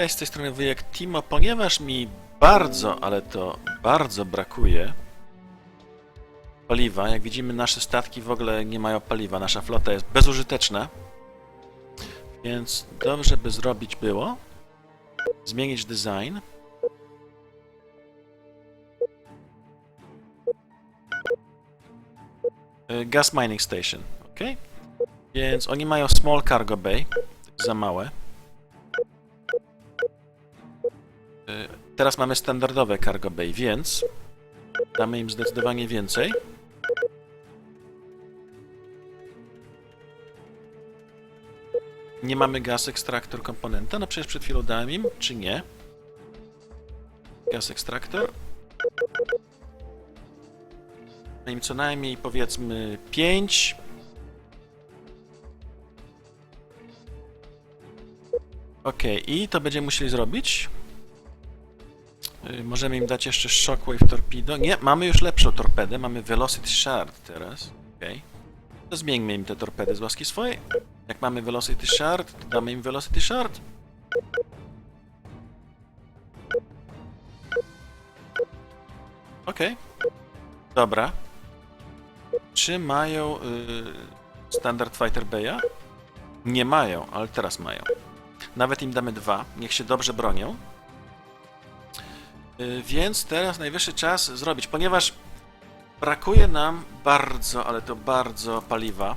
Cześć, z tej strony wujek Timo, ponieważ mi bardzo, ale to bardzo brakuje paliwa. Jak widzimy, nasze statki w ogóle nie mają paliwa, nasza flota jest bezużyteczna. Więc dobrze by zrobić było zmienić design. Y, Gas Mining Station, ok? Więc oni mają Small Cargo Bay, za małe. Teraz mamy standardowe cargo bay, więc damy im zdecydowanie więcej. Nie mamy gas ekstraktor komponenta, no przecież przed chwilą dałem im, czy nie? Gas ekstraktor. Damy im co najmniej powiedzmy 5. Okej, i to będziemy musieli zrobić. Y, Możemy im dać jeszcze Shockwave Torpedo. Nie, mamy już lepszą torpedę. Mamy Velocity Shard teraz. Okej. To zmieńmy im te torpedy z łaski swojej. Jak mamy Velocity Shard, to damy im Velocity Shard. Okej. Dobra. Czy mają y, Standard Fighter Bay'a? Nie mają, ale teraz mają. Nawet im damy dwa. Niech się dobrze bronią. Y, Więc teraz najwyższy czas zrobić, ponieważ brakuje nam bardzo, ale to bardzo paliwa.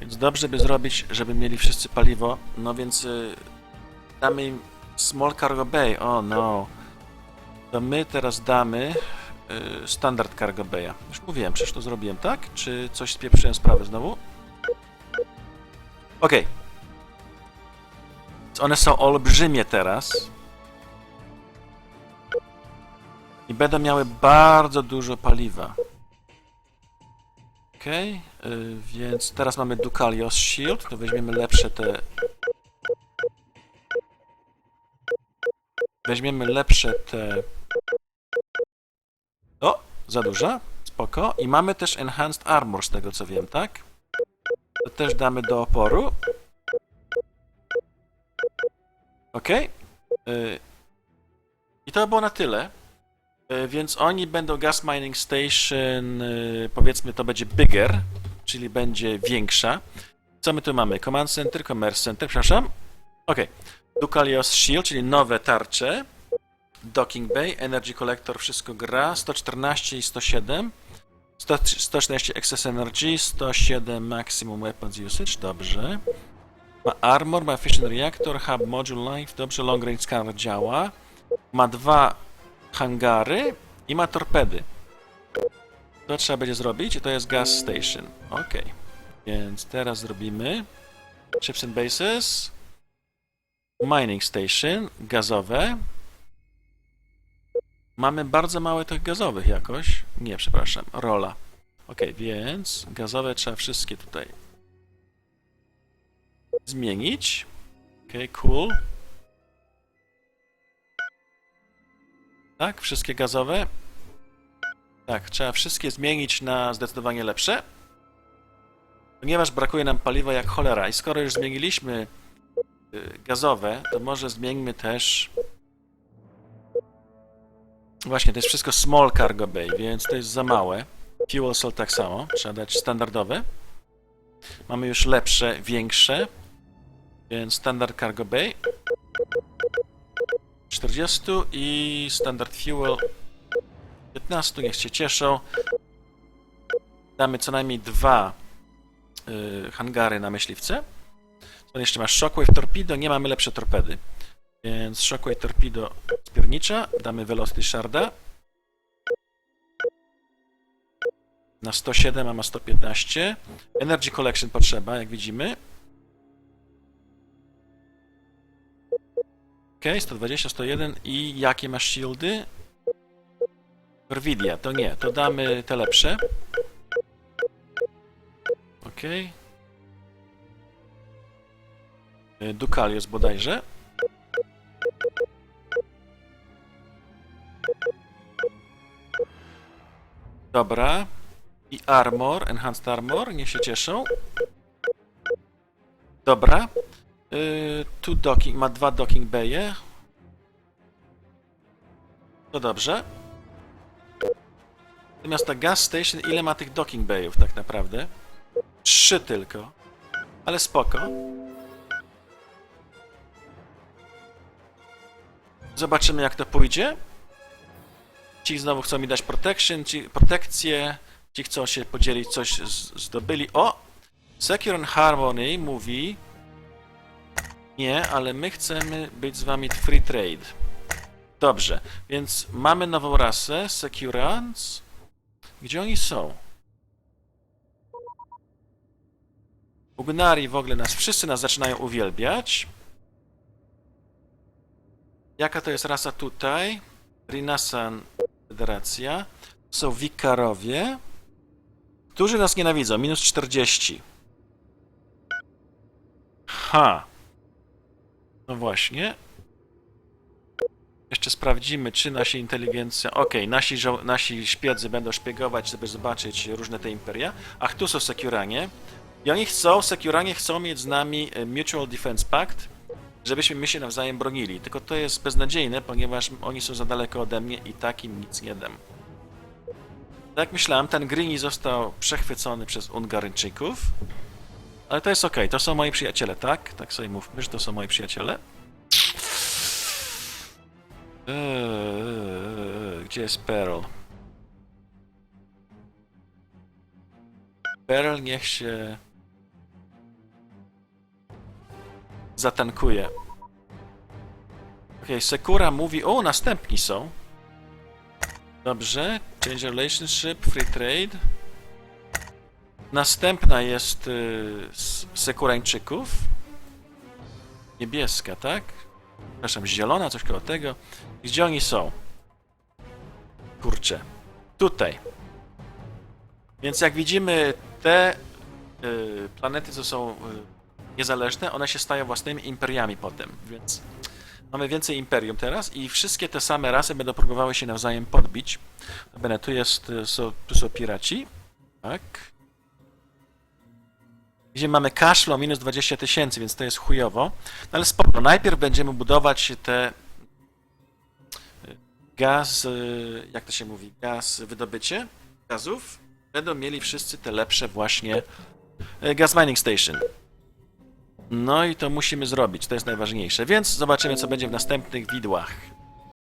Więc dobrze by zrobić, żeby mieli wszyscy paliwo. No więc y, damy im Small Cargo Bay. O no. To my teraz damy y, Standard Cargo Bay'a. Już mówiłem, przecież to zrobiłem, tak? Czy coś spieprzyłem sprawę znowu? Okej. Więc One są olbrzymie teraz. I będą miały bardzo dużo paliwa. Okej, y, więc teraz mamy Ducalios Shield, to weźmiemy lepsze te... Weźmiemy lepsze te... O, za duża, spoko. I mamy też Enhanced Armor, z tego co wiem, tak? To też damy do oporu. Okej. Y, I to by było na tyle. E, Więc oni będą Gas Mining Station, e, powiedzmy to będzie bigger, czyli będzie większa. Co my tu mamy? Command Center, Commerce Center, przepraszam. Ok. Ducalios Shield, czyli nowe tarcze. Docking Bay, Energy Collector, wszystko gra. 114 i 107. 100, 140 Excess Energy, 107 Maximum Weapons Usage, dobrze. Ma Armor, ma Efficient Reactor, Hub Module Life, dobrze, Long Range Scanner działa. Ma dwa hangary i ma torpedy. To trzeba będzie zrobić i to jest gas station. Ok. Więc teraz zrobimy ships and bases, mining station, gazowe. Mamy bardzo mało tych gazowych jakoś. Nie, przepraszam, rola. Ok, więc gazowe trzeba wszystkie tutaj zmienić. Ok, cool. Tak, wszystkie gazowe. Tak, trzeba wszystkie zmienić na zdecydowanie lepsze. Ponieważ brakuje nam paliwa jak cholera i skoro już zmieniliśmy y, gazowe, to może zmieńmy też... Właśnie, to jest wszystko small cargo bay, więc to jest za małe. Fuel cell tak samo, trzeba dać standardowe. Mamy już lepsze, większe, więc standard cargo bay. 40 i standard fuel 15, niech się cieszą. Damy co najmniej dwa y, hangary na myśliwce. Co jeszcze masz? Shockwave Torpedo, nie mamy lepsze torpedy. Więc Shockwave Torpedo zbiornicza, damy Velocity Sharda. Na 107, a ma 115. Energy Collection potrzeba, jak widzimy. Okej, 120, 101 i jakie masz shieldy? Corvidia, to nie, to damy te lepsze. Okej. Y, Ducalios bodajże. Dobra. I armor, enhanced armor, niech się cieszą. Dobra. Y, tu docking, ma dwa docking baye. To dobrze. Natomiast ta gas station, ile ma tych docking bayów tak naprawdę? Trzy tylko. Ale spoko. Zobaczymy jak to pójdzie. Ci znowu chcą mi dać protection, ci protekcję. Ci chcą się podzielić, coś zdobyli. O! Secure and Harmony mówi nie, ale my chcemy być z wami free trade. Dobrze, więc mamy nową rasę, Securance. Gdzie oni są? Ugnari w ogóle nas, wszyscy nas zaczynają uwielbiać. Jaka to jest rasa tutaj? Rinasan Federacja. Są wikarowie. Którzy nas nienawidzą? Minus 40. Ha. No właśnie. Jeszcze sprawdzimy, czy nasi inteligencja... Okej, nasi, żo- nasi szpiedzy będą szpiegować, żeby zobaczyć różne te imperia. Ach, tu są Securanie. I oni chcą, Securanie chcą mieć z nami e, Mutual Defense Pact, żebyśmy my się nawzajem bronili. Tylko to jest beznadziejne, ponieważ oni są za daleko ode mnie i tak im nic nie dam. Tak jak myślałem, ten Grini został przechwycony przez Ungaryjczyków. Ale to jest okej, to są moi przyjaciele, tak? Tak sobie mówmy, że to są moi przyjaciele. Eee, gdzie jest Pearl? Pearl niech się zatankuje. Okej, Sekura mówi, o, następni są. Dobrze, change relationship, free trade. Następna jest y, z Sekurańczyków. Niebieska, tak? Przepraszam, zielona, coś koło tego. Gdzie oni są? Kurczę. Tutaj. Więc jak widzimy, te y, planety, co są y, niezależne, one się stają własnymi imperiami potem, więc mamy więcej imperium teraz i wszystkie te same rasy będą próbowały się nawzajem podbić. Notabene, tu jest, y, są, tu są piraci. Tak. Gdzie mamy cashflow minus 20 tysięcy, więc to jest chujowo. No ale spoko, najpierw będziemy budować te y, gaz, y, jak to się mówi, gaz wydobycie gazów. Będą mieli wszyscy te lepsze właśnie y, gas mining station. No i to musimy zrobić, to jest najważniejsze. Więc zobaczymy, co będzie w następnych widłach.